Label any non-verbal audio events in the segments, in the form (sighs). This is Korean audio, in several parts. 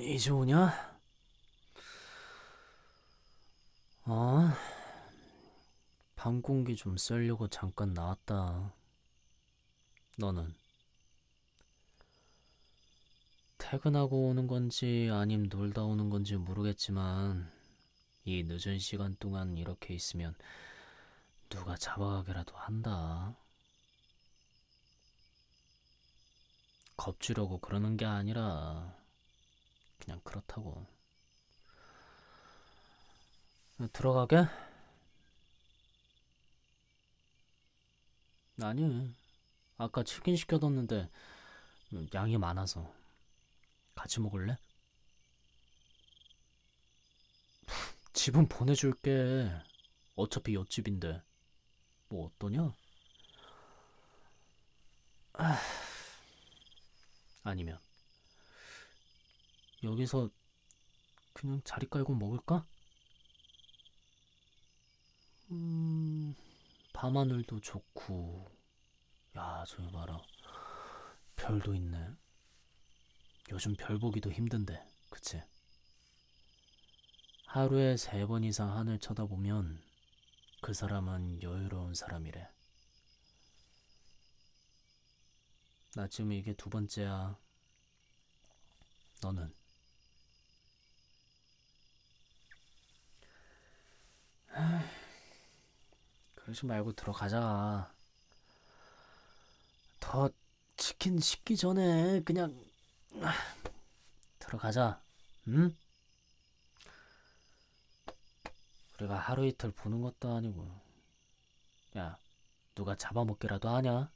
이제 오냐? 어? 방 공기 좀 쐬려고 잠깐 나왔다. 너는? 퇴근하고 오는 건지 아님 놀다 오는 건지 모르겠지만 이 늦은 시간 동안 이렇게 있으면 누가 잡아가기라도 한다. 겁주려고 그러는 게 아니라 그냥 그렇다고. 들어가게? 아니, 아까 치킨 시켜뒀는데 양이 많아서 같이 먹을래? 집은 보내줄게. 어차피 옆집인데. 뭐 어떠냐? 아, 아니면 여기서 그냥 자리 깔고 먹을까? 음, 밤하늘도 좋고, 야, 저기 봐라. 별도 있네. 요즘 별 보기도 힘든데, 그치? 하루에 세 번 이상 하늘 쳐다보면 그 사람은 여유로운 사람이래. 나 지금 이게 두 번째야. 너는? (sighs) 그러지 말고 들어가자. 더 치킨 식기 전에 그냥 (sighs) 들어가자. 응? 우리가 하루 이틀 보는 것도 아니고. 야, 누가 잡아먹기라도 하냐?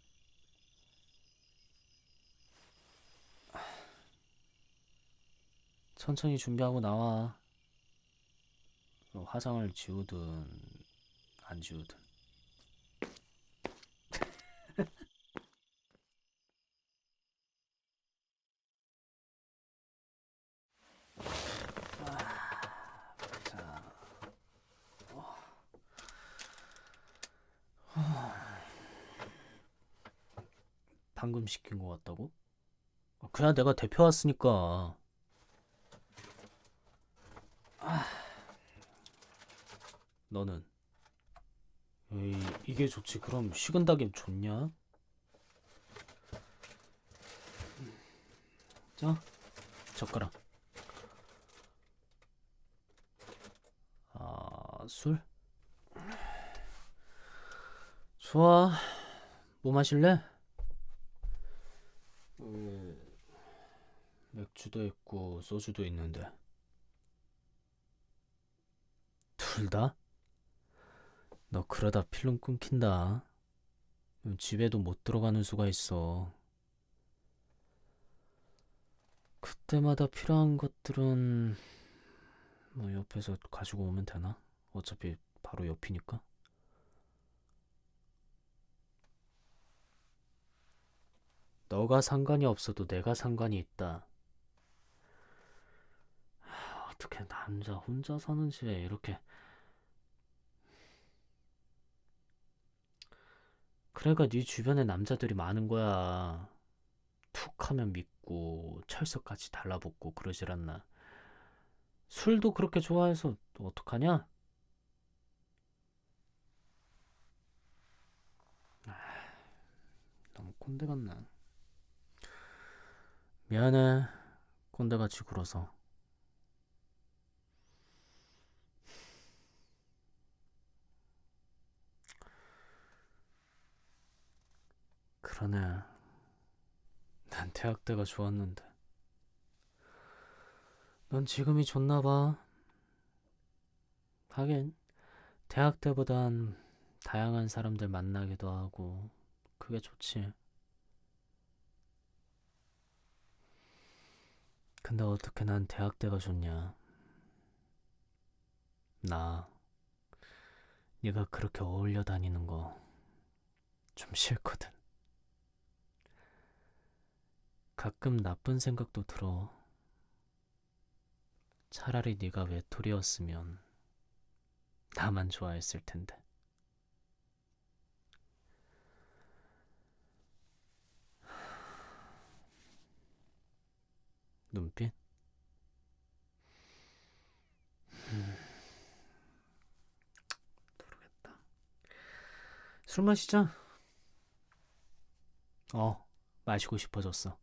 천천히 준비하고 나와. 뭐 화장을 지우든 안 지우든. 자, 방금 시킨 것 같다고? 아, 그냥 내가 대표 왔으니까. 너는? 에이, 이게 좋지. 그럼 식은 닭이 좋냐? 자, 젓가락. 아, 술? 좋아. 뭐 마실래? 음, 맥주도 있고 소주도 있는데. 둘 다? 너 그러다 필름 끊긴다. 음, 집에도 못 들어가는 수가 있어. 그때마다 필요한 것들은 뭐 옆에서 가지고 오면 되나? 어차피 바로 옆이니까. 너가 상관이 없어도 내가 상관이 있다. 하, 어떻게 남자 혼자 사는 집에 이렇게 그러니까 네 주변에 남자들이 많은 거야. 툭 하면 믿고 철석같이 달라붙고 그러질 않나. 술도 그렇게 좋아해서 또 어떡하냐? 너무 꼰대 같나. 미안해. 꼰대같이 굴어서. 그러네. 난 대학 때가 좋았는데. 넌 지금이 좋나 봐. 하긴, 대학 때보단 다양한 사람들 만나기도 하고, 그게 좋지. 근데 어떻게 난 대학 때가 좋냐? 나, 네가 그렇게 어울려 다니는 거 좀 싫거든. 가끔 나쁜 생각도 들어. 차라리 네가 외톨이였으면 나만 좋아했을 텐데. 눈빛? 음, 모르겠다. 술 마시자. 어, 마시고 싶어졌어.